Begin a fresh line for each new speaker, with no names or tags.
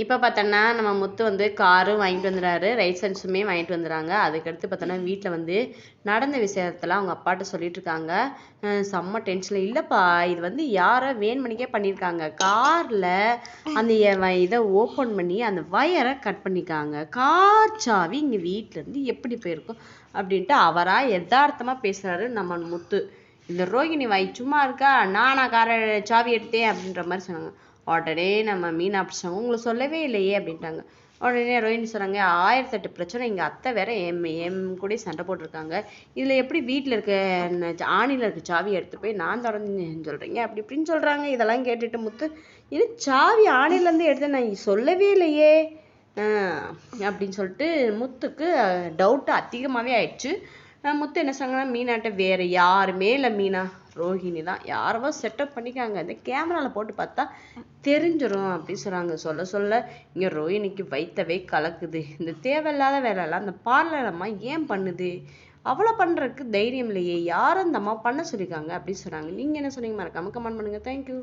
இப்போ பார்த்தோன்னா நம்ம முத்து வந்து காரும் வாங்கிட்டு வந்துடுறாரு. லைசன்ஸுமே வாங்கிட்டு வந்துடுறாங்க. அதுக்கடுத்து பார்த்தோன்னா வீட்டில் வந்து நடந்த விஷயத்தெல்லாம் அவங்க அப்பாட்ட சொல்லிட்டு இருக்காங்க. செம்ம டென்ஷனில் இல்லைப்பா இது வந்து யாரோ வேண்மணிக்கே பண்ணியிருக்காங்க காரில் அந்த வ- இதை ஓப்பன் பண்ணி அந்த வயரை கட் பண்ணிக்காங்க கார் சாவி இங்கே வீட்டிலேருந்து எப்படி போயிருக்கும்? அப்படின்ட்டு அவராக யதார்த்தமாக பேசுகிறாரு நம்ம முத்து. இந்த ரோகிணி வாய் சும்மா இருக்கா? நானா கார சாவி எடுத்தேன். அப்படின்ற மாதிரி சொன்னாங்க. உடனே நம்ம மீனா அப்படி உங்களுக்கு சொல்லவே இல்லையே அப்படின்ட்டாங்க. உடனே ரோஹிணி சொன்னாங்க ஆயிரத்தெட்டு பிரச்சனை. எங்கள் அத்தை வேற எம் எம் கூட சண்டை போட்டிருக்காங்க. இதில் எப்படி வீட்டில் இருக்க ஆணியில் இருக்க சாவி எடுத்து போய் நான் தொடர்ந்து சொல்கிறீங்க அப்படி இப்படின்னு சொல்கிறாங்க இதெல்லாம் கேட்டுட்டு முத்து இது சாவி ஆணிலேருந்து எடுத்து நான் சொல்லவே இல்லையே. அப்படின்னு சொல்லிட்டு முத்துக்கு டவுட்டு அதிகமாகவே ஆயிடுச்சு. முத்து என்ன சொன்னாங்கன்னா மீனாட்ட வேற யாருமே இல்லை மீனா ரோஹிணி தான் யாரவோ செட்டப் பண்ணிக்காங்க இந்த கேமராவில் போட்டு பார்த்தா தெரிஞ்சிடும் அப்படின்னு சொன்னாங்க சொல்ல சொல்ல இங்கே ரோஹிணிக்கு வைத்தவே கலக்குது. இந்த தேவையில்லாத வேலையெல்லாம் அந்த பார்லர் அம்மா ஏன் பண்ணுது? அவ்வளோ பண்ணுறதுக்கு தைரியம் இல்லையே. யாரும் இந்த அம்மா பண்ண சொல்லியிருக்காங்க அப்படின்னு சொன்னாங்க. நீங்கள் என்ன சொன்னீங்க? மறக்காம கமெண்ட் பண்ணுங்கள் தேங்க்யூ